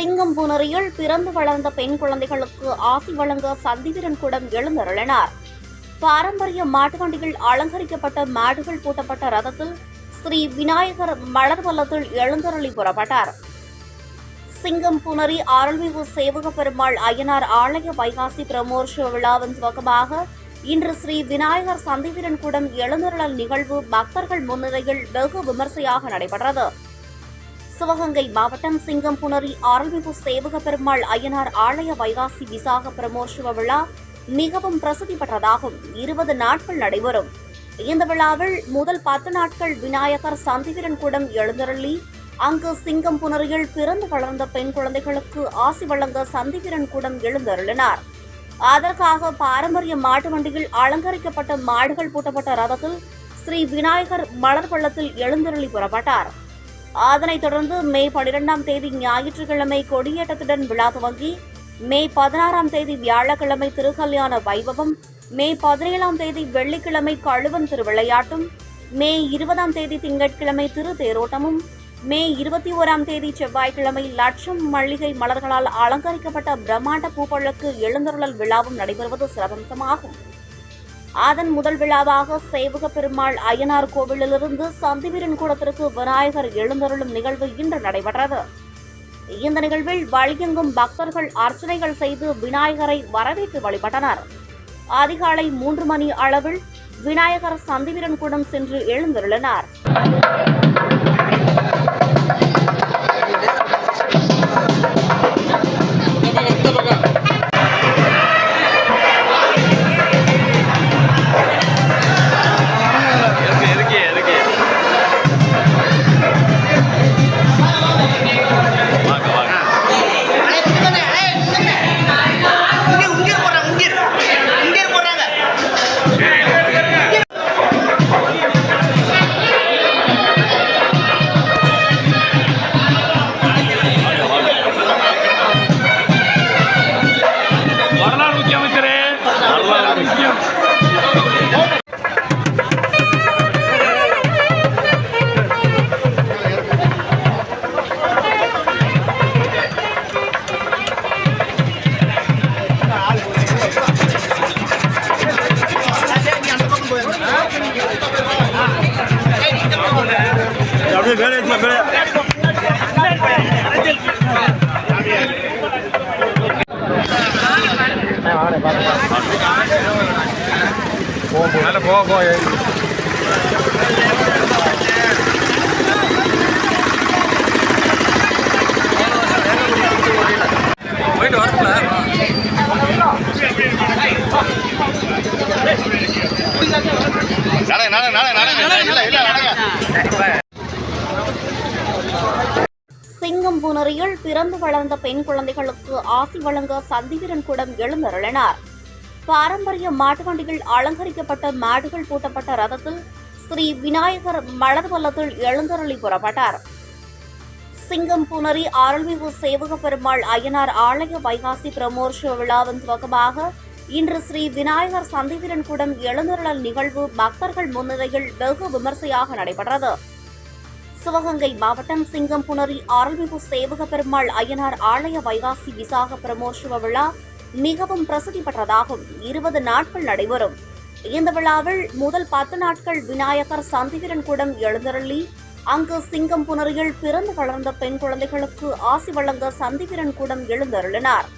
சிங்கம் புனரியில் பிறந்து வளர்ந்த பெண் குழந்தைகளுக்கு ஆசி வழங்க சந்திவீரன் கூடம் எழுந்தருளினார். பாரம்பரிய மாட்டுவண்டியில் அலங்கரிக்கப்பட்ட மாடுகள் பூட்டப்பட்ட ரதத்தில் ஸ்ரீ விநாயகர் மலர் வல்லத்தில் எழுந்தருளி புறப்பட்டார். சிங்கம் புனரி அருள்மிகு சேவக பெருமாள் அய்யனார் ஆலய வைகாசி பிரமோற்சவ விழாவின் துவக்கமாக இன்று ஸ்ரீ விநாயகர் சந்திவீரன் கூடம் எழுந்தருளல் நிகழ்வு பக்தர்கள் முன்னிலையில் வெகு விமர்சையாக நடைபெற்றது. சிவகங்கை மாவட்டம் சிங்கம்புணரி அருள்மிகு சேவக பெருமாள் அய்யனார் ஆலய வைகாசி விசாக பிரமோற்சவ விழா மிகவும் பிரசித்தி பெற்றதாகும் இருபது நாட்கள் நடைபெறும். இந்த விழாவில் முதல் பத்து நாட்கள் விநாயகர் சந்திவீரன் கூடம் எழுந்தருளி அங்கு சிங்கம் புனரியில் பிறந்து வளர்ந்த பெண் குழந்தைகளுக்கு ஆசி வழங்க சந்திவிரன் கூடம் எழுந்தருளினார். அதற்காக பாரம்பரிய மாட்டு வண்டியில் அலங்கரிக்கப்பட்ட மாடுகள் பூட்டப்பட்ட ரதத்தில் ஸ்ரீ விநாயகர் மலர் பள்ளத்தில் எழுந்தருளி புறப்பட்டார். அதனைத் தொடர்ந்து மே பனிரெண்டாம் தேதி ஞாயிற்றுக்கிழமை கொடியேற்றத்துடன் விழா துவங்கி மே பதினாறாம் தேதி வியாழக்கிழமை திருக்கல்யாண வைபவம் மே பதினேழாம் தேதி வெள்ளிக்கிழமை கழுவன் திருவிளையாட்டும் மே இருபதாம் தேதி திங்கட்கிழமை திரு தேரோட்டமும் மே இருபத்தி ஓராம் தேதி செவ்வாய்க்கிழமை லட்சம் மல்லிகை மலர்களால் அலங்கரிக்கப்பட்ட பிரம்மாண்ட பூப்பழக்கு எழுந்தருளல் விழாவும் நடைபெறுவது சிறப்பம்சமாகும் அதன் முதல் விழாவாக சேவக பெருமாள் அய்யனார் கோவிலிலிருந்து சந்திவீரன் கூடத்திற்கு விநாயகர் எழுந்தருளும் நிகழ்வு இன்று நடைபெற்றது. இந்த நிகழ்வில் வழியெங்கும் பக்தர்கள் அர்ச்சனைகள் செய்து விநாயகரை வரவேற்று வழிபட்டனர். அதிகாலை மூன்று மணி அளவில் விநாயகர் சந்திவீரன் கூடம் சென்று எழுந்தருளினார். போ போ போயிட்டு வரல நட நட நட நட இல்ல இல்ல நடங்க. சிங்கம்புணரியில் பிறந்து வளர்ந்த பெண் குழந்தைகளுக்கு ஆசி வழங்க சந்திவீரன் கூடம் எழுந்தருளினார். பாரம்பரிய மாட்டு வண்டிகள் அலங்கரிக்கப்பட்ட மாடுகள் பூட்டப்பட்ட ரதத்தில் ஸ்ரீ விநாயகர் மலர் வல்லத்தில் எழுந்தருளி புறப்பட்டார். சிங்கம் புனரி அருள்மிகு சேவக பெருமாள் அய்யனார் ஆலய வைகாசி பிரமோற்சவ விழாவின் துவக்கமாக இன்று ஸ்ரீ விநாயகர் சந்திவீரன் கூடம் எழுந்தருளல் நிகழ்வு பக்தர்கள் முன்னிலையில் வெகு விமர்சையாக நடைபெற்றது. சிவகங்கை மாவட்டம் சிங்கம்புணரி அருள்மிகு சேவக பெருமாள் அய்யனார் ஆலய வைகாசி விசாக பிரமோற்சவ விழா மிகவும் பிரசித்தி பெற்றதாகும் இருபது நாட்கள் நடைபெறும். இந்த விழாவில் முதல் பத்து நாட்கள் விநாயகர் சந்திவீரன் கூடம் எழுந்தருளி அங்கு சிங்கம்புணரியில் பிறந்து வளர்ந்த பெண் குழந்தைகளுக்கு ஆசி வழங்க சந்திவீரன் கூடம் எழுந்தருளினார்.